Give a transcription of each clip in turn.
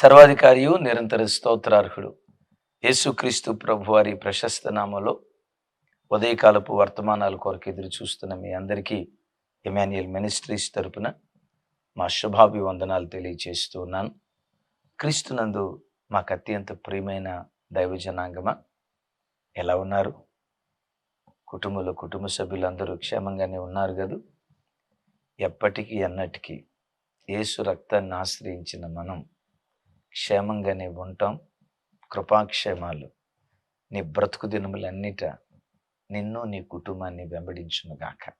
సర్వాధికారియు నిరంతర స్తోత్రార్హుడు. యేసుక్రీస్తు ప్రభు వారి ప్రశస్త నామలో ఉదయకాలపు వర్తమానాల కొరకు ఎదురు చూస్తున్న మీ అందరికీ ఎమాన్యుయల్ మినిస్ట్రీస్ తరపున మా శుభాభివందనాలు తెలియజేస్తూ ఉన్నాను. క్రీస్తునందు మాకు అత్యంత ప్రియమైన దైవజనాంగమా? ఎలా ఉన్నారు? కుటుంబంలో కుటుంబ సభ్యులందరూ క్షేమంగానే ఉన్నారు కదూ? ఎప్పటికీ ఎన్నటికీ యేసు రక్తాన్ని ఆశ్రయించిన మనం క్షేమంగానే ఉంటాం కృపాక్షేమాలు. నీ బ్రతుకు దినములన్నిట నిన్ను నీ కుటుంబాన్ని వెంబడించునుగాక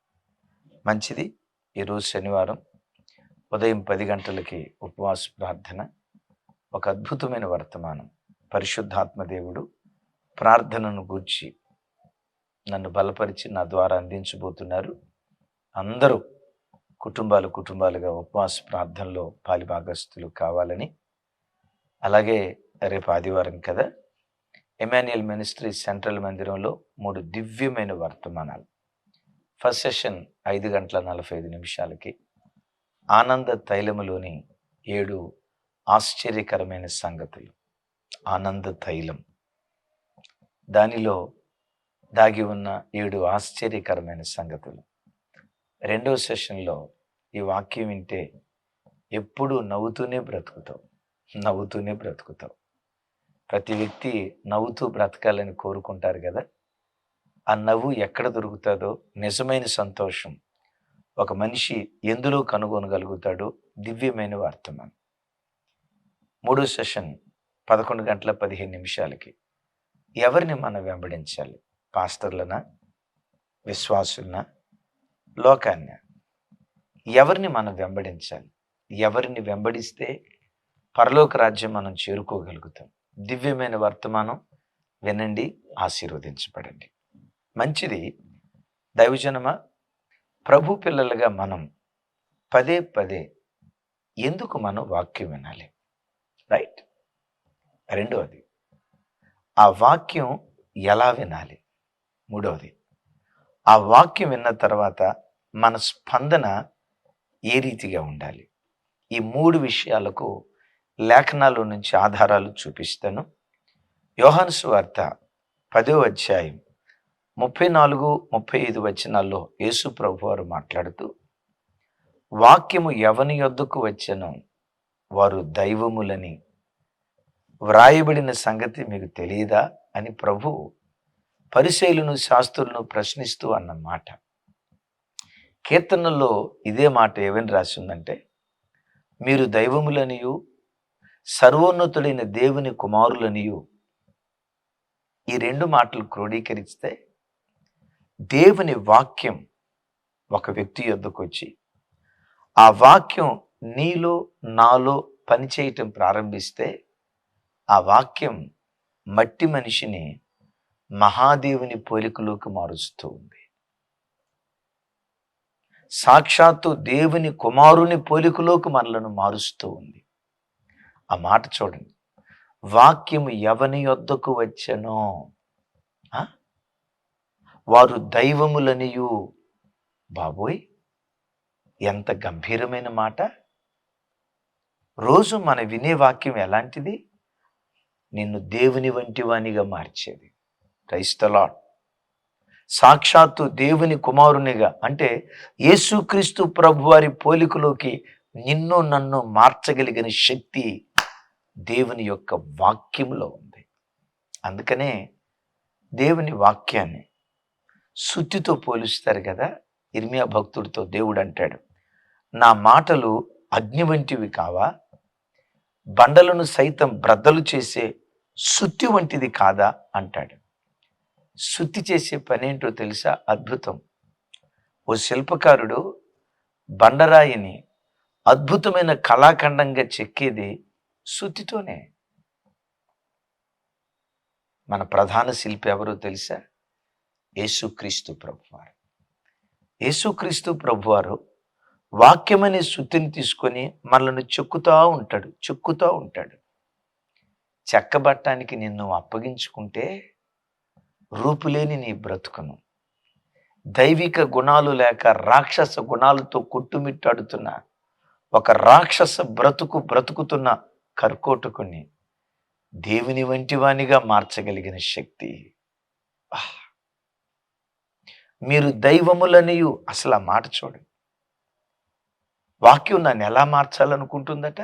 మంచిది. ఈరోజు శనివారం ఉదయం పది గంటలకి ఉపవాస ప్రార్థన ఒక అద్భుతమైన వర్తమానం. పరిశుద్ధాత్మ దేవుడు ప్రార్థనను గూర్చి నన్ను బలపరిచి నా ద్వారా అందించబోతున్నారు. అందరూ కుటుంబాలు కుటుంబాలుగా ఉపవాస ప్రార్థనలో పాలిభాగస్తులు కావాలని అలాగే రేపు ఆదివారం కదా? ఎమాన్యుయల్ మినిస్ట్రీ సెంట్రల్ మందిరంలో మూడు దివ్యమైన వర్తమానాలు. ఫస్ట్ సెషన్ ఐదు గంటల నలభై ఐదు నిమిషాలకి ఆనంద తైలములోని ఏడు ఆశ్చర్యకరమైన సంగతులు. ఆనంద తైలం. దానిలో దాగి ఉన్న ఏడు ఆశ్చర్యకరమైన సంగతులు. రెండవ సెషన్లో ఈ వాక్యం వింటే ఎప్పుడూ నవ్వుతూనే బ్రతుకుతావు. నవ్వుతూనే బ్రతుకుతావు. ప్రతి వ్యక్తి నవ్వుతూ బ్రతకాలని కోరుకుంటారు కదా? ఆ నవ్వు ఎక్కడ దొరుకుతుందో నిజమైన సంతోషం ఒక మనిషి ఎందులో కనుగొనగలుగుతాడో దివ్యమైన వర్తమానం మూడో సెషన్ పదకొండు గంటల పదిహేను నిమిషాలకి. ఎవరిని మనం వెంబడించాలి? పాస్టర్లనా? విశ్వాసులనా? లోకాన్న ఎవరిని మనం వెంబడించాలి? ఎవరిని వెంబడిస్తే పరలోక రాజ్యం మనం చేరుకోగలుగుతాం. దివ్యమైన వర్తమానం వినండి ఆశీర్వదించబడండి. మంచిది దైవజనమ ప్రభు పిల్లలుగా మనం పదే పదే ఎందుకు మనం వాక్యం వినాలి? రైట్. రెండవది ఆ వాక్యం ఎలా వినాలి? మూడవది ఆ వాక్యం విన్న తర్వాత మన స్పందన ఏ రీతిగా ఉండాలి? ఈ మూడు విషయాలకు లేఖనాల నుంచి ఆధారాలు చూపిస్తాను. యోహాను వార్త పదో అధ్యాయం ముప్పై నాలుగు ముప్పై ఐదు వచనాల్లో యేసు ప్రభు వారు మాట్లాడుతూ వాక్యము ఎవని యొద్దకు వచ్చెనో? వారు దైవములని. వ్రాయబడిన సంగతి మీకు తెలియదా? అని ప్రభు పరిశైలును శాస్త్రులను ప్రశ్నిస్తూ అన్నమాట. కీర్తనలో కీర్తనల్లో ఇదే మాట ఏమని రాసిందంటే మీరు దైవములనియు సర్వోన్నతుడైన దేవుని కుమారులనియు ఈ రెండు మాటలు క్రోడీకరిస్తే దేవుని వాక్యం ఒక వ్యక్తి యొద్దకు వచ్చి ఆ వాక్యం నీలో నాలో పనిచేయటం ప్రారంభిస్తే ఆ వాక్యం మట్టి మనిషిని మహాదేవుని పోలికలోకి మారుస్తూ ఉంది. సాక్షాత్తు దేవుని కుమారుని పోలికలోకి మనలను మారుస్తూ ఉంది. ఆ మాట చూడండి. వాక్యము ఎవని యొద్దకు వచ్చెనో వారు దైవములనియు. బాబోయ్! ఎంత గంభీరమైన మాట. రోజు మన వినే వాక్యం ఎలాంటిది? నిన్ను దేవుని వంటి వానిగా మార్చేది. క్రైస్తలాడ్ సాక్షాత్తు దేవుని కుమారునిగా అంటే యేసుక్రీస్తు ప్రభువారి పోలికలోకి నిన్ను నన్ను మార్చగలిగిన శక్తి దేవుని యొక్క వాక్యంలో ఉంది. అందుకనే దేవుని వాక్యాన్ని శుద్ధితో పోలుస్తారు కదా? ఇర్మియా భక్తుడితో దేవుడు అంటాడు నా మాటలు అగ్ని వంటివి కావా? బండలను సైతం బ్రద్దలు చేసే శుద్ధి వంటిది కాదా? అంటాడు. శుద్ధి చేసే పనేంటో తెలుసా? అద్భుతం. ఓ శిల్పకారుడు బండరాయిని అద్భుతమైన కళాఖండంగా చెక్కేది శుద్ధితోనే. మన ప్రధాన శిల్పి ఎవరో తెలుసా? యేసుక్రీస్తు ప్రభువారు. యేసుక్రీస్తు ప్రభువారు వాక్యమనే శుద్ధిని తీసుకొని మనల్ని చెక్కుతూ ఉంటాడు చెక్కుతూ ఉంటాడు. చెక్కబట్టానికి నిన్ను అప్పగించుకుంటే రూపులేని నీ బ్రతుకును. దైవిక గుణాలు లేక రాక్షస గుణాలతో కొట్టుమిట్టాడుతున్న ఒక రాక్షస బ్రతుకు బ్రతుకుతున్న కర్కోటకుని దేవుని వంటివానిగా మార్చగలిగిన శక్తి. మీరు దైవములనియు అసలు ఆ మాట చూడండి. వాక్యం నన్ను ఎలా మార్చాలనుకుంటుందట?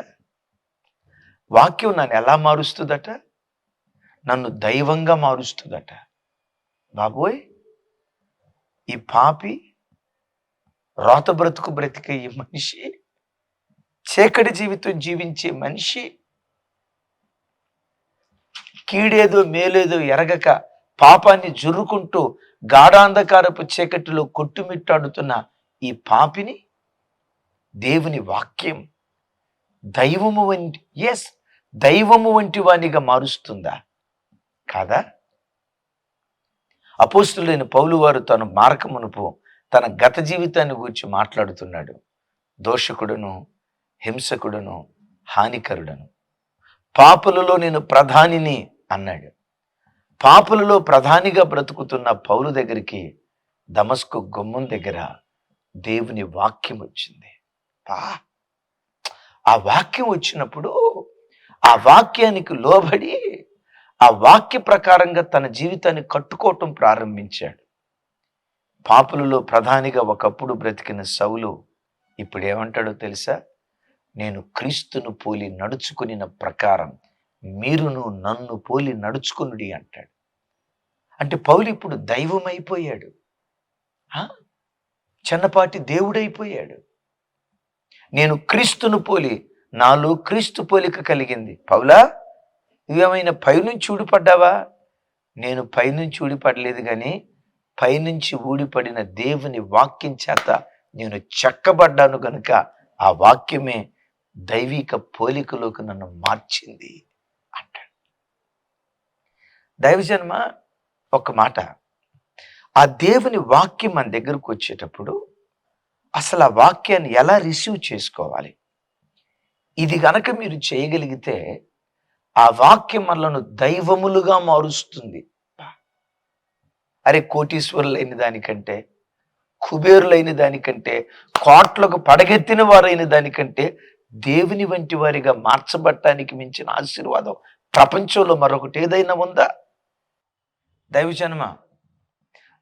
వాక్యం నన్ను ఎలా మారుస్తుందట? నన్ను దైవంగా మారుస్తుందట. బాబోయ్! ఈ పాపి రోత బ్రతుకు బ్రతికే ఈ మనిషి చీకటి జీవితం జీవించే మనిషి కీడేదో మేలేదో ఎరగక పాపాన్ని జుర్రుకుంటూ గాఢాంధకారపు చీకటిలో కొట్టుమిట్టాడుతున్న ఈ పాపిని? దేవుని వాక్యం దైవము వంటి ఎస్ దైవము వంటి వానిగా మారుస్తుందా? కాదా? అపోస్తులైన పౌలు వారు తను మారకమునుపు తన గత జీవితాన్ని గురించి మాట్లాడుతున్నాడు. దోషకుడును హింసకుడును హానికరుడను. పాపులలో నేను ప్రధానిని అన్నాడు. పాపులలో ప్రధానిగా బ్రతుకుతున్న పౌలు దగ్గరికి దమస్కు గుమ్మం దగ్గర దేవుని వాక్యం వచ్చింది. పా ఆ వాక్యం వచ్చినప్పుడు ఆ వాక్యానికి లోబడి ఆ వాక్య ప్రకారంగా తన జీవితాన్ని కట్టుకోవటం ప్రారంభించాడు. పాపులలో ప్రధానిగా ఒకప్పుడు బ్రతికిన సౌలు ఇప్పుడు ఏమంటాడో తెలుసా? నేను క్రీస్తును పోలి నడుచుకునిన ప్రకారం మీరును నన్ను పోలి నడుచుకునుడి అంటాడు. అంటే పౌలు ఇప్పుడు దైవం అయిపోయాడు ఆ? చిన్నపాటి దేవుడైపోయాడు. నేను క్రీస్తును పోలి నాలో క్రీస్తు పోలిక కలిగింది. పౌలా నువ్వేమైనా పైనుంచి ఊడిపడ్డావా? నేను పైనుంచి ఊడిపడలేదు కానీ పైనుంచి ఊడిపడిన దేవుని వాక్యం చేత నేను చెక్కబడ్డాను కనుక ఆ వాక్యమే దైవిక పోలికలోకి నన్ను మార్చింది. దైవజన్మ ఒక మాట. ఆ దేవుని వాక్యం మన దగ్గరకు వచ్చేటప్పుడు అసలు ఆ వాక్యాన్ని ఎలా రిసీవ్ చేసుకోవాలి? ఇది గనక మీరు చేయగలిగితే ఆ వాక్యం మనలను దైవములుగా మారుస్తుంది. అరే కోటీశ్వరులైన దానికంటే కుబేరులైన దానికంటే కోట్లకు పడగెత్తిన వారైన దానికంటే దేవుని వంటి వారిగా మార్చబట్టానికి మించిన ఆశీర్వాదం ప్రపంచంలో మరొకటి ఏదైనా ఉందా? దైవజన్మ.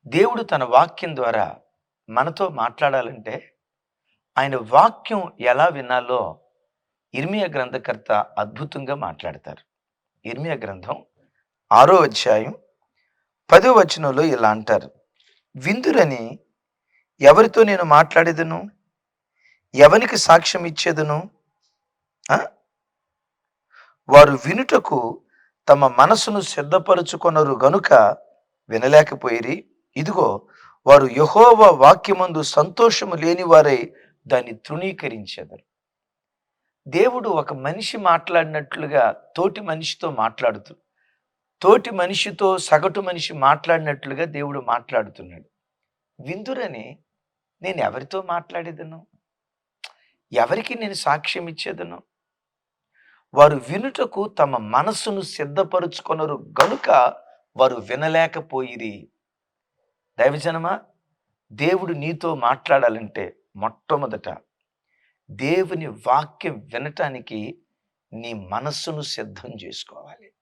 దేవుడు తన వాక్యం ద్వారా మనతో మాట్లాడాలంటే ఆయన వాక్యం ఎలా వినాలో ఇర్మియా గ్రంథకర్త అద్భుతంగా మాట్లాడతారు. ఇర్మియా గ్రంథం ఆరో అధ్యాయం పదో వచనంలో ఇలా అంటారు. విందురని ఎవరితో నేను మాట్లాడేదను? ఎవనికి సాక్ష్యం ఇచ్చేదను వారు వినుటకు తమ మనసును సిద్ధపరుచుకొనరు గనుక వినలేకపోయిరి. ఇదిగో వారు యహోవ వాక్యమందు సంతోషము లేని వారై దాన్ని తృణీకరించెదరు. దేవుడు ఒక మనిషి మాట్లాడినట్లుగా తోటి మనిషితో మాట్లాడుతూ తోటి మనిషితో సగటు మనిషి మాట్లాడినట్లుగా దేవుడు మాట్లాడుతున్నాడు. విందురని నేను ఎవరితో మాట్లాడేదను? ఎవరికి నేను సాక్ష్యం ఇచ్చేదను వారు వినుటకు తమ మనస్సును సిద్ధపరుచుకొనరు. గనుక వారు వినలేకపోయిరి. దైవజనమా దేవుడు నీతో మాట్లాడాలంటే మొట్టమొదట దేవుని వాక్యం వినటానికి నీ మనస్సును సిద్ధం చేసుకోవాలి.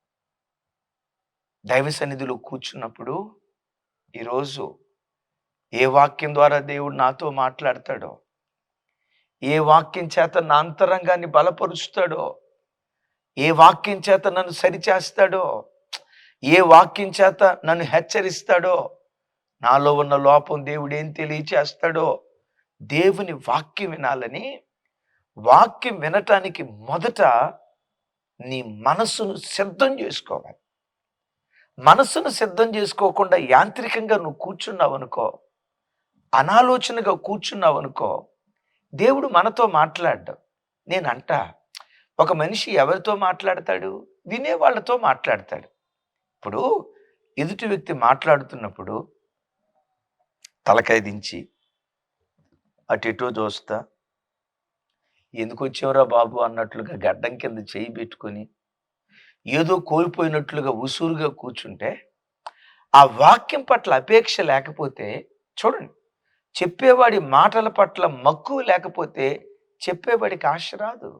దైవ సన్నిధిలో కూర్చున్నప్పుడు ఈరోజు ఏ వాక్యం ద్వారా దేవుడు నాతో మాట్లాడతాడో ఏ వాక్యం చేత నా అంతరంగాన్ని బలపరుస్తాడో ఏ వాక్యం చేత నన్ను సరిచేస్తాడో ఏ వాక్యం చేత నన్ను హెచ్చరిస్తాడో నాలో ఉన్న లోపం దేవుడు ఏం తెలియచేస్తాడో దేవుని వాక్యం వినాలని వాక్యం వినటానికి మొదట నీ మనసును సిద్ధం చేసుకోవాలి. మనసును సిద్ధం చేసుకోకుండా యాంత్రికంగా నువ్వు కూర్చున్నావు అనుకో అనాలోచనగా కూర్చున్నావు అనుకో దేవుడు మనతో మాట్లాడ్డావు నేను ఒక మనిషి ఎవరితో మాట్లాడతాడు? వినే వాళ్ళతో మాట్లాడతాడు. ఇప్పుడు ఎదుటి వ్యక్తి మాట్లాడుతున్నప్పుడు తలకాయ దించి అటు ఇటు చూస్తా ఎందుకు వచ్చావురా బాబు? అన్నట్లుగా గడ్డం కింద చేయి పెట్టుకొని ఏదో కోల్పోయినట్లుగా ఉసూరుగా కూర్చుంటే ఆ వాక్యం పట్ల అపేక్ష లేకపోతే చూడండి చెప్పేవాడి మాటల పట్ల మక్కువ లేకపోతే చెప్పేవాడికి ఆశ రాదు.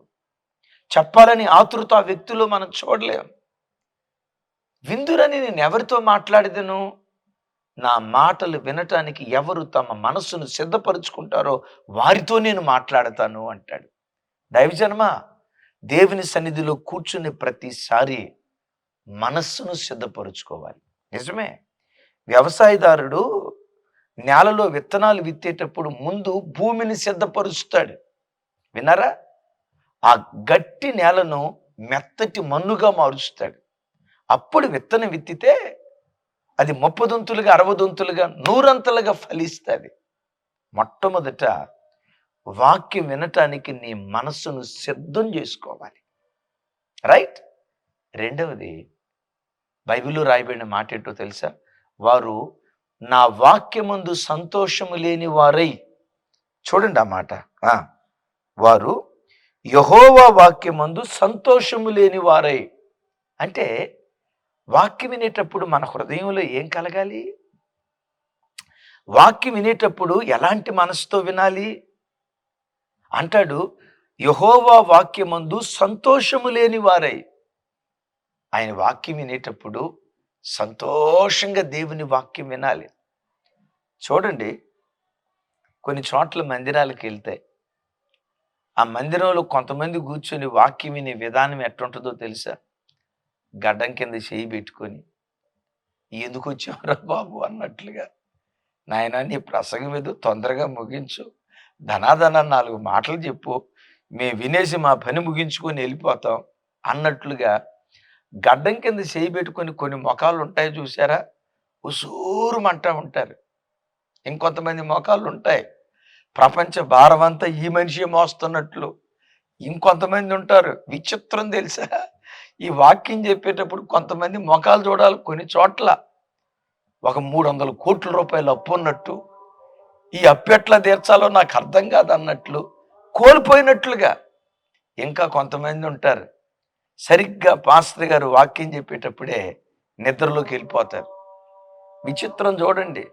చెప్పాలని ఆతృత ఆ మనం చూడలేం. విందురని నేను ఎవరితో మాట్లాడేదను? నా మాటలు వినటానికి ఎవరు తమ మనస్సును సిద్ధపరుచుకుంటారో వారితో నేను మాట్లాడతాను అంటాడు. దైవజన్మ దేవుని సన్నిధిలో కూర్చుని ప్రతిసారి మనస్సును సిద్ధపరుచుకోవాలి. నిజమే. వ్యవసాయదారుడు నేలలో విత్తనాలు విత్తేటప్పుడు ముందు భూమిని సిద్ధపరుస్తాడు. విన్నారా? ఆ గట్టి నేలను మెత్తటి మన్నుగా మారుస్తాడు. అప్పుడు విత్తనం విత్తితే అది ముప్పదొంతులుగా అరవదొంతులుగా నూరంతలుగా ఫలిస్తుంది. మొట్టమొదట వాక్యం వినటానికి నీ మనస్సును సిద్ధం చేసుకోవాలి. రైట్? రెండవది బైబిల్లో రాయబడిన మాట ఏంటో తెలుసా? వారు నా వాక్యమందు సంతోషము లేని వారై చూడండి ఆ మాట. వారు యహోవా వాక్యమందు సంతోషము లేని వారై. అంటే వాక్యం వినేటప్పుడు మన హృదయంలో ఏం కలగాలి? వాక్యం వినేటప్పుడు ఎలాంటి మనసుతో వినాలి? అంటాడు యహోవా వాక్యమందు సంతోషము లేని వారై. ఆయన వాక్యం వినేటప్పుడు సంతోషంగా దేవుని వాక్యం వినాలి. చూడండి కొన్ని చోట్ల మందిరాలకు వెళ్తే ఆ మందిరంలో కొంతమంది కూర్చొని వాక్యం వినే విధానం ఎట్టుంటుందో తెలుసా? గడ్డం కింద చేయి పెట్టుకొని ఎందుకు వచ్చావురా బాబు? అన్నట్లుగా నాయన నీ ప్రసంగం ఏదో తొందరగా ముగించు. ధనాధన నాలుగు మాటలు చెప్పు. మేము వినేసి మా పని ముగించుకొని వెళ్ళిపోతాం అన్నట్లుగా గడ్డం కింద చేయి పెట్టుకొని కొన్ని మొఖాలు ఉంటాయి చూసారా? ఉసూరుమంటా ఉంటారు. ఇంకొంతమంది మొఖాలు ఉంటాయి. ప్రపంచ భారమంతా ఈ మనిషి మోస్తున్నట్లు. ఇంకొంతమంది ఉంటారు. విచిత్రం తెలుసా? ఈ వాక్యం చెప్పేటప్పుడు కొంతమంది మొఖాలు చూడాలి కొన్ని చోట్ల. ఒక మూడు వందల కోట్ల రూపాయలు అప్పు ఉన్నట్టు. ఈ అప్పు ఎట్లా తీర్చాలో నాకు అర్థం కాదన్నట్లు. కోల్పోయినట్లుగా. ఇంకా కొంతమంది ఉంటారు. సరిగ్గా పాస్టర్ గారు వాక్యం చెప్పేటప్పుడే నిద్రలోకి వెళ్ళిపోతారు. విచిత్రం చూడండి.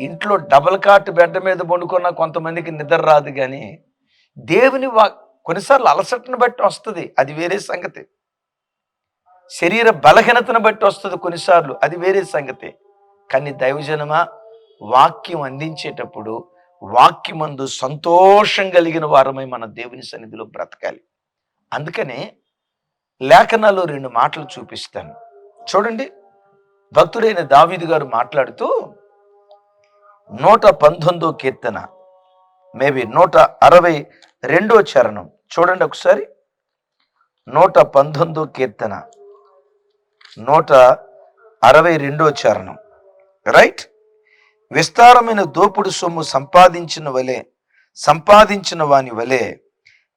ఇంట్లో డబల్ కాట్ బెడ్ మీద పండుకున్న కొంతమందికి నిద్ర రాదు కానీ దేవుని వా కొన్నిసార్లు అలసటను బట్టి వస్తుంది. అది వేరే సంగతి. శరీర బలహీనతను బట్టి వస్తుంది కొన్నిసార్లు. అది వేరే సంగతి. కానీ దైవజనమా వాక్యం అందించేటప్పుడు వాక్యమందు సంతోషం కలిగిన వారమై మన దేవుని సన్నిధిలో బ్రతకాలి. అందుకనే లేఖనాలు రెండు మాటలు చూపిస్తాను. చూడండి. భక్తుడైన దావీదు గారు మాట్లాడుతూ నూట పంతొమ్మిదో కీర్తన మేబీ నూట అరవై రెండో చరణం. చూడండి ఒకసారి. నూట పంతొమ్మిదో కీర్తన నూట అరవై రెండో చరణం. రైట్? విస్తారమైన దోపుడు సొమ్ము సంపాదించిన వలె సంపాదించిన వాని వలె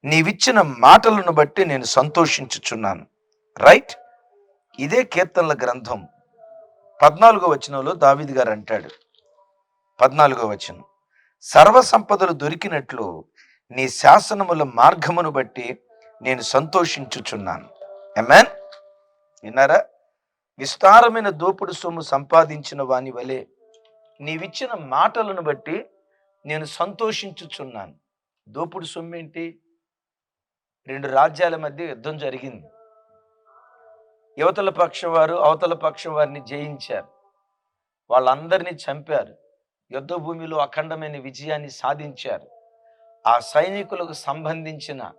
నీవిచ్చిన మాటలను బట్టి నేను సంతోషించుచున్నాను. రైట్? ఇదే కీర్తనల గ్రంథం. పద్నాలుగో వచనంలో దావిద్ గారు అంటాడు పద్నాలుగో వచనం. సర్వసంపదలు దొరికినట్లు నీ శాసనముల మార్గమును బట్టి నేను సంతోషించుచున్నాను. ఎమెన్ విన్నారా? విస్తారమైన దోపుడు సొమ్ము సంపాదించిన వాని వలె నీవిచ్చిన మాటలను బట్టి నేను సంతోషించుచున్నాను. దోపుడు సొమ్ము ఏంటి? రెండు రాజ్యాల మధ్య యుద్ధం జరిగింది. యువతల పక్షం వారు అవతల పక్షం వారిని జయించారు. వాళ్ళందరినీ చంపారు. యుద్ధ భూమిలో అఖండమైన విజయాన్ని సాధించారు. ఆ సైనికులకు సంబంధించిన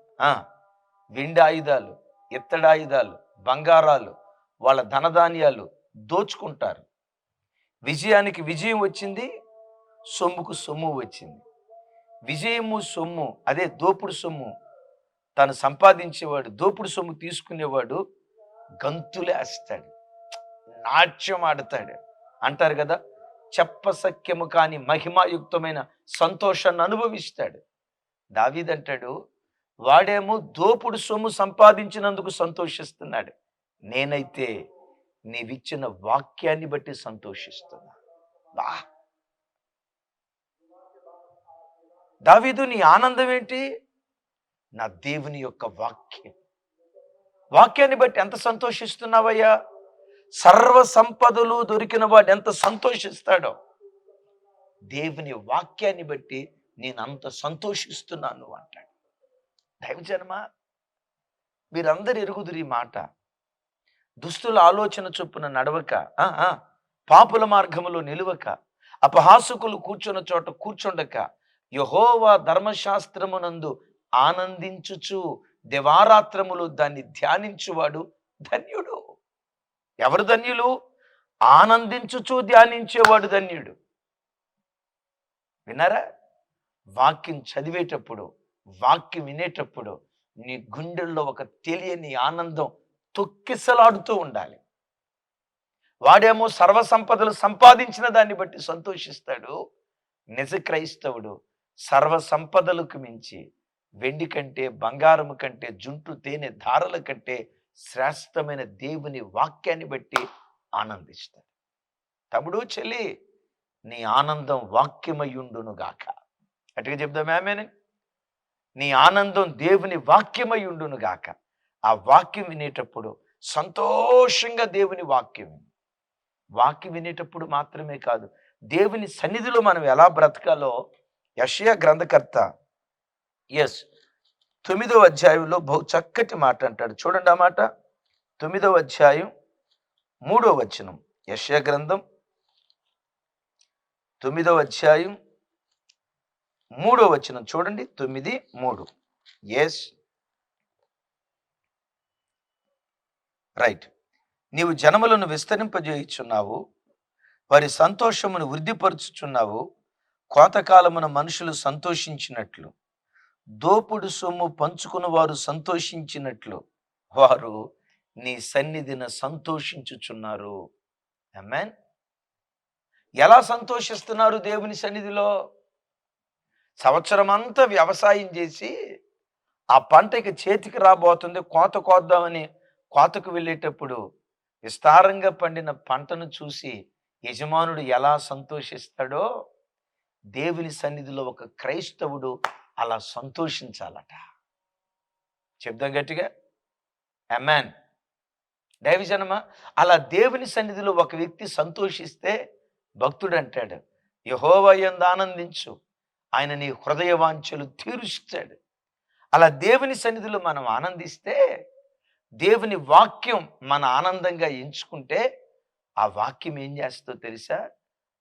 వెండి ఆయుధాలు ఇత్తడాయుధాలు బంగారాలు వాళ్ళ ధనధాన్యాలు దోచుకుంటారు. విజయానికి విజయం వచ్చింది సొమ్ముకు సొమ్ము వచ్చింది. విజయము సొమ్ము అదే దోపుడు సొమ్ము. తను సంపాదించేవాడు దోపుడు సొమ్ము తీసుకునేవాడు గంతులేస్తాడు. నాట్యం ఆడతాడు. అంటారు కదా చెప్పసఖ్యము కాని మహిమాయుక్తమైన సంతోషాన్ని అనుభవిస్తాడు. దావీదంటాడు వాడేమో దోపుడు సొమ్ము సంపాదించినందుకు సంతోషిస్తున్నాడు. నేనైతే నీవిచ్చిన వాక్యాన్ని బట్టి సంతోషిస్తున్నా. బా! దావీదు నీ ఆనందం ఏంటి? నా దేవుని యొక్క వాక్యం. వాక్యాన్ని బట్టి ఎంత సంతోషిస్తున్నావయ్యా? సర్వ సంపదలు దొరికిన వాడు ఎంత సంతోషిస్తాడో. దేవుని వాక్యాన్ని బట్టి నేను అంత సంతోషిస్తున్నాను అంటాడు. దైవజన్మ మీరందరు ఎరుగుదురు మాట. దుస్తుల ఆలోచన చొప్పున నడవక ఆ, పాపుల మార్గములో నిలువక అపహాసుకులు కూర్చున్న చోట కూర్చుండక యహోవా ధర్మశాస్త్రమునందు ఆనందించుచు దివారాత్రములు దాన్ని ధ్యానించువాడు ధన్యుడు. ఎవరు ధన్యులు? ఆనందించుచూ ధ్యానించేవాడు ధన్యుడు. విన్నారా? వాక్యం చదివేటప్పుడు వాక్యం వినేటప్పుడు నీ గుండెల్లో ఒక తెలియని ఆనందం తొక్కిసలాడుతూ ఉండాలి. వాడేమో సర్వ సంపదలు సంపాదించిన దాన్ని బట్టి సంతోషిస్తాడు. నిజ క్రైస్తవుడు సర్వ సంపదలకు మించి వెండి కంటే బంగారము కంటే జుంటు తేనె ధారల కంటే శ్రేష్టమైన దేవుని వాక్యాన్ని బట్టి ఆనందిస్తాడు. తమ్ముడు చెల్లి నీ ఆనందం వాక్యమయుండునుగాక. అటుగా చెప్దాం ఆమెను. నీ ఆనందం దేవుని వాక్యమయుండునుగాక. ఆ వాక్యం వినేటప్పుడు సంతోషంగా దేవుని వాక్యం వాక్యం వినేటప్పుడు మాత్రమే కాదు దేవుని సన్నిధిలో మనం ఎలా బ్రతకాలో యషయా గ్రంథకర్త ఎస్ తొమ్మిదవ అధ్యాయంలో బహు చక్కటి మాట అంటాడు. చూడండి ఆ మాట. తొమ్మిదవ అధ్యాయం మూడో వచనం. యషయా గ్రంథం తొమ్మిదవ అధ్యాయం మూడో వచనం. చూడండి. తొమ్మిది మూడు. ఎస్ రైట్ నీవు జనములను విస్తరింపజేయుచున్నావు. వారి సంతోషమును వృద్ధిపరుచుచున్నావు. కోతకాలమున మనుషులు సంతోషించినట్లు. దోపుడు సొమ్ము పంచుకుని వారు సంతోషించినట్లు వారు నీ సన్నిధిన సంతోషించుచున్నారు. అమ్మాన్ ఎలా సంతోషిస్తున్నారు దేవుని సన్నిధిలో? సంవత్సరం అంతా వ్యవసాయం చేసి ఆ పంట ఇక చేతికి రాబోతుంది కోత కోద్దామని కోతకు వెళ్ళేటప్పుడు విస్తారంగా పండిన పంటను చూసి యజమానుడు ఎలా సంతోషిస్తాడో దేవుని సన్నిధిలో ఒక క్రైస్తవుడు అలా సంతోషించాలట. చెప్దాం గట్టిగా. అమ్మాన్ దైవజనమా అలా దేవుని సన్నిధిలో ఒక వ్యక్తి సంతోషిస్తే భక్తుడు అంటాడు యహోవయందు ఆనందించు ఆయన నీ హృదయ వాంఛలు తీరుస్తాడు. అలా దేవుని సన్నిధిలో మనం ఆనందిస్తే దేవుని వాక్యం మన ఆనందంగా ఎంచుకుంటే ఆ వాక్యం ఏం చేస్తుందో తెలుసా?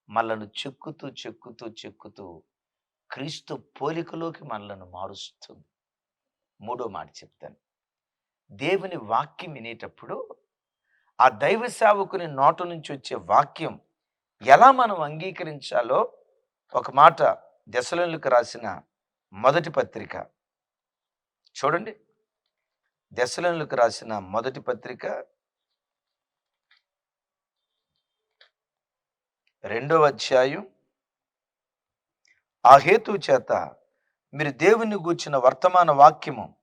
మళ్ళను చెక్కుతూ చెక్కుతూ చెక్కుతూ క్రీస్తు పోలికలోకి మనలను మారుస్తుంది. మూడో మాట చెప్తాను. దేవుని వాక్యం వినేటప్పుడు ఆ దైవ సేవకుని నోట నుంచి వచ్చే వాక్యం ఎలా మనం అంగీకరించాలో ఒక మాట దశలోనికి రాసిన మొదటి పత్రిక. చూడండి. దశలోనికి రాసిన మొదటి పత్రిక రెండవ అధ్యాయం ఆ హేతువు చేత మీరు దేవుని గూర్చిన వర్తమాన వాక్యము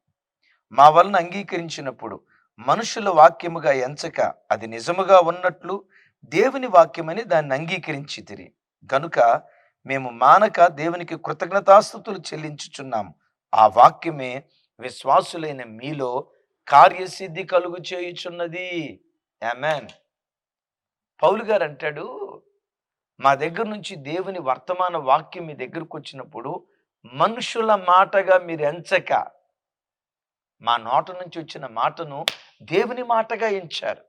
మా వలన అంగీకరించినప్పుడు మనుషుల వాక్యముగా ఎంచక అది నిజముగా ఉన్నట్లు దేవుని వాక్యమని దాన్ని అంగీకరించి తిరి గనుక మేము మానక దేవునికి కృతజ్ఞతాస్థుతులు చెల్లించుచున్నాము. ఆ వాక్యమే విశ్వాసులైన మీలో కార్యసిద్ధి కలుగు చేయుచున్నది. ఆమెన్. పౌలు గారు అంటాడు మా దగ్గర నుంచి దేవుని వర్తమాన వాక్యం మీ దగ్గరకు వచ్చినప్పుడు మనుషుల మాటగా మీరు ఎంచక. మా నోట నుంచి వచ్చిన మాటను దేవుని మాటగా ఎంచారు.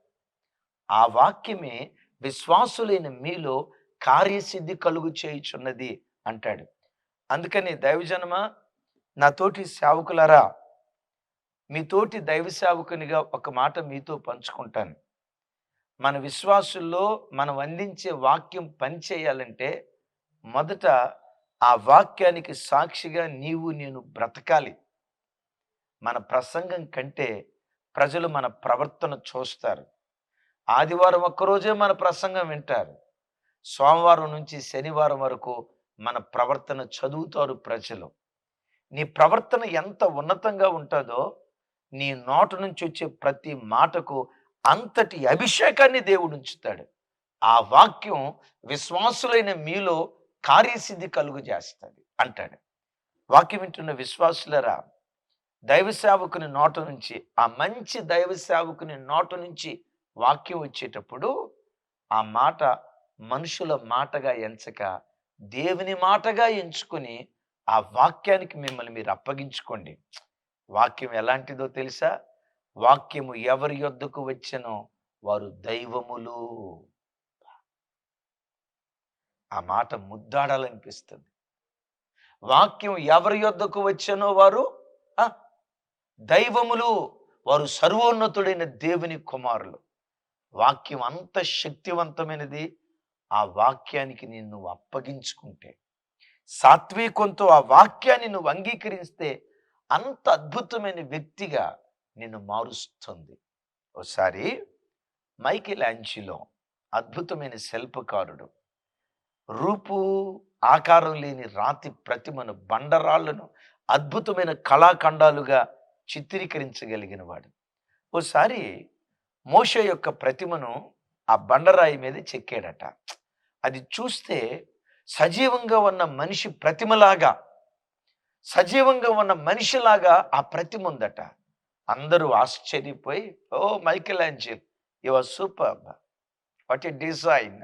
ఆ వాక్యమే విశ్వాసులైన మీలో కార్యసిద్ధి కలుగు చేయుచున్నది అంటాడు. అందుకని దైవజనమ నా తోటి సేవకులారా మీ తోటి దైవ సేవకునిగా ఒక మాట మీతో పంచుకుంటాను. మన విశ్వాసుల్లో మనం అందించే వాక్యం పనిచేయాలంటే మొదట ఆ వాక్యానికి సాక్షిగా నీవు నేను బ్రతకాలి. మన ప్రసంగం కంటే ప్రజలు మన ప్రవర్తన చూస్తారు. ఆదివారం ఒక్కరోజే మన ప్రసంగం వింటారు. సోమవారం నుంచి శనివారం వరకు మన ప్రవర్తన చదువుతారు ప్రజలు. నీ ప్రవర్తన ఎంత ఉన్నతంగా ఉంటుందో నీ నోట నుంచి వచ్చే ప్రతి మాటకు అంతటి అభిషేకాన్ని దేవుడు ఉంచుతాడు ఆ వాక్యం విశ్వాసులైన మీలో కార్యసిద్ధి కలుగు చేస్తుంది అంటాడు. వాక్యం వింటున్న విశ్వాసులరా దైవ సేవకుని నోట నుంచి ఆ మంచి దైవ సేవకుని నోట నుంచి వాక్యం వచ్చేటప్పుడు ఆ మాట మనుషుల మాటగా ఎంచక దేవుని మాటగా ఎంచుకొని ఆ వాక్యానికి మిమ్మల్ని మీరు అప్పగించుకోండి. వాక్యం ఎలాంటిదో తెలుసా? వాక్యము ఎవరి యొద్దకు వచ్చెనో వారు దైవములు. ఆ మాట ముద్దాడాలనిపిస్తుంది. వాక్యం ఎవరి యొద్దకు వచ్చెనో వారు ఆ, దైవములు. వారు సర్వోన్నతుడైన దేవుని కుమారులు. వాక్యం అంత శక్తివంతమైనది ఆ వాక్యానికి నిన్ను అప్పగించుకుంటే. సాత్వికంతో ఆ వాక్యాన్ని నువ్వు అంగీకరిస్తే అంత అద్భుతమైన వ్యక్తిగా నిన్ను మారుస్తుంది. ఒకసారి మైకిల్ యాంచిలో అద్భుతమైన శిల్పకారుడు. రూపు ఆకారం లేని రాతి ప్రతిమను బండరాళ్ళను అద్భుతమైన కళాఖండాలుగా చిత్రీకరించగలిగిన వాడు ఓసారి మోష యొక్క ప్రతిమను ఆ బండరాయి మీద చెక్కాడట. అది చూస్తే సజీవంగా ఉన్న మనిషి ప్రతిమలాగా సజీవంగా ఉన్న మనిషిలాగా ఆ ప్రతిమ ఉందట. అందరూ ఆశ్చర్యపోయి ఓ Michelangelo your super what a design.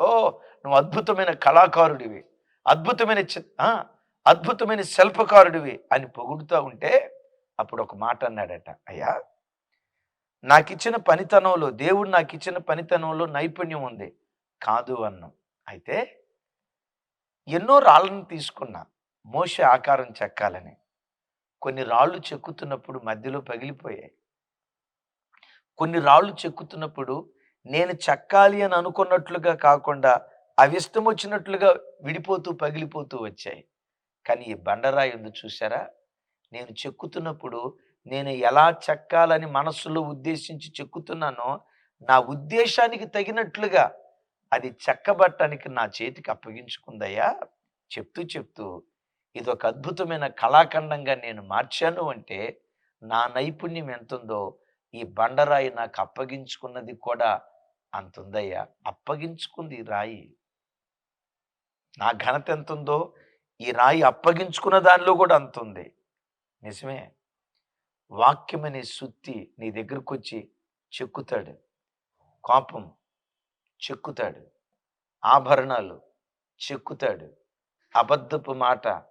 ఓ నువ్వు అద్భుతమైన కళాకారుడివి. అద్భుతమైన చి- అద్భుతమైన శిల్పకారుడివి అని పొగుడుతూ ఉంటే అప్పుడు ఒక మాట అన్నాడట అయ్యా నాకు ఇచ్చిన పనితనంలో దేవుడు నాకు ఇచ్చిన పనితనంలో నైపుణ్యం ఉంది. కాదు అన్నాం. అయితే ఎన్నో రాళ్ళను తీసుకున్నా మోస ఆకారం చెక్కాలని. కొన్ని రాళ్ళు చెక్కుతున్నప్పుడు మధ్యలో పగిలిపోయాయి. కొన్ని రాళ్ళు చెక్కుతున్నప్పుడు నేను చెక్కాలి అని అనుకున్నట్లుగా కాకుండా అవి ఇష్టం వచ్చినట్లుగా విడిపోతూ పగిలిపోతూ వచ్చాయి. కానీ ఈ బండరాయి ఉంది చూసారా నేను చెక్కుతున్నప్పుడు నేను ఎలా చెక్కాలని మనస్సులో ఉద్దేశించి చెక్కుతున్నానో నా ఉద్దేశానికి తగినట్లుగా అది చెక్కబట్టడానికి నా చేతికి అప్పగించుకుందయ్యా? చెప్తూ చెప్తూ ఇది ఒక అద్భుతమైన కళాఖండంగా నేను మార్చాను అంటే నా నైపుణ్యం ఎంతుందో ఈ బండరాయి నాకు అప్పగించుకున్నది కూడా అంతుందయ్యా. అప్పగించుకుంది ఈ రాయి. నా ఘనత ఎంతుందో ఈ రాయి అప్పగించుకున్న దానిలో కూడా అంతుంది. నిజమే. వాక్యం అనే సుత్తి నీ దగ్గరకు వచ్చి చెక్కుతాడు. కోపం చెక్కుతాడు. ఆభరణాలు చెక్కుతాడు. అబద్ధపు మాట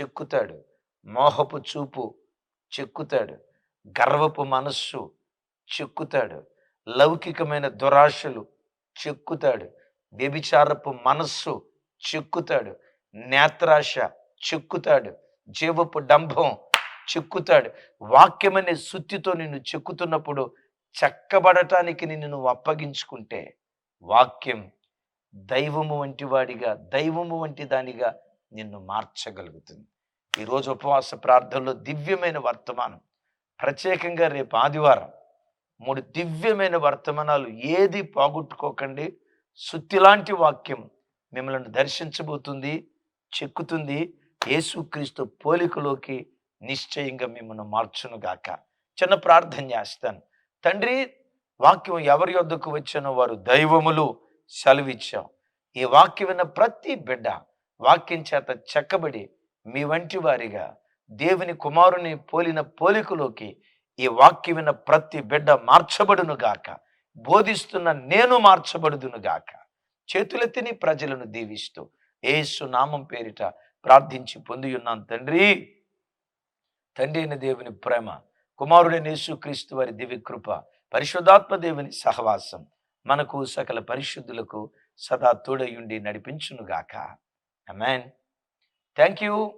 చెక్కుతాడు. మోహపు చూపు చెక్కుతాడు. గర్వపు మనస్సు చెక్కుతాడు. లౌకికమైన దురాశలు చెక్కుతాడు. వ్యభిచారపు మనస్సు చెక్కుతాడు. నేత్రాశ చెక్కుతాడు. జీవపు డంభం చెక్కుతాడు. వాక్యమనే సుత్తితో నిన్ను చెక్కుతున్నప్పుడు చెక్కబడటానికి నిన్ను నువ్వు అప్పగించుకుంటే వాక్యం దైవము వంటి వాడిగా దైవము వంటి దానిగా నిన్ను మార్చగలుగుతుంది. ఈరోజు ఉపవాస ప్రార్థనలో దివ్యమైన వర్తమానం. ప్రత్యేకంగా రేపు ఆదివారం మూడు దివ్యమైన వర్తమానాలు ఏది పోగొట్టుకోకండి. సుత్తిలాంటి వాక్యం మిమ్మల్ని దర్శించబోతుంది చెక్కుతుంది. యేసుక్రీస్తు పోలికలోకి నిశ్చయంగా మిమ్మల్ని మార్చునుగాక చిన్న ప్రార్థన చేస్తాను. తండ్రి వాక్యం ఎవరి యొద్దకు వచ్చానో వారు దైవములు సెలవిచ్చాం. ఈ వాక్యం విన్న ప్రతి బిడ్డ వాక్యం చేత చెక్కబడి మీ వంటి వారిగా దేవుని కుమారుని పోలిన పోలికలోకి ఈ వాక్యం విన్న ప్రతి బిడ్డ మార్చబడును గాక. బోధిస్తున్న నేను మార్చబడుదును గాక. చేతులెత్తి నీ ప్రజలను దీవిస్తూ ఏసు నామం పేరిట ప్రార్థించి పొంది ఉన్నాను తండ్రి. తండ్రి అయిన దేవుని ప్రేమ కుమారుడైన యేసుక్రీస్తు వారి దివి కృప పరిశుద్ధాత్మ దేవుని సహవాసం మనకు సకల పరిశుద్ధులకు సదా తోడయుండి నడిపించునుగాక Amen. Thank you.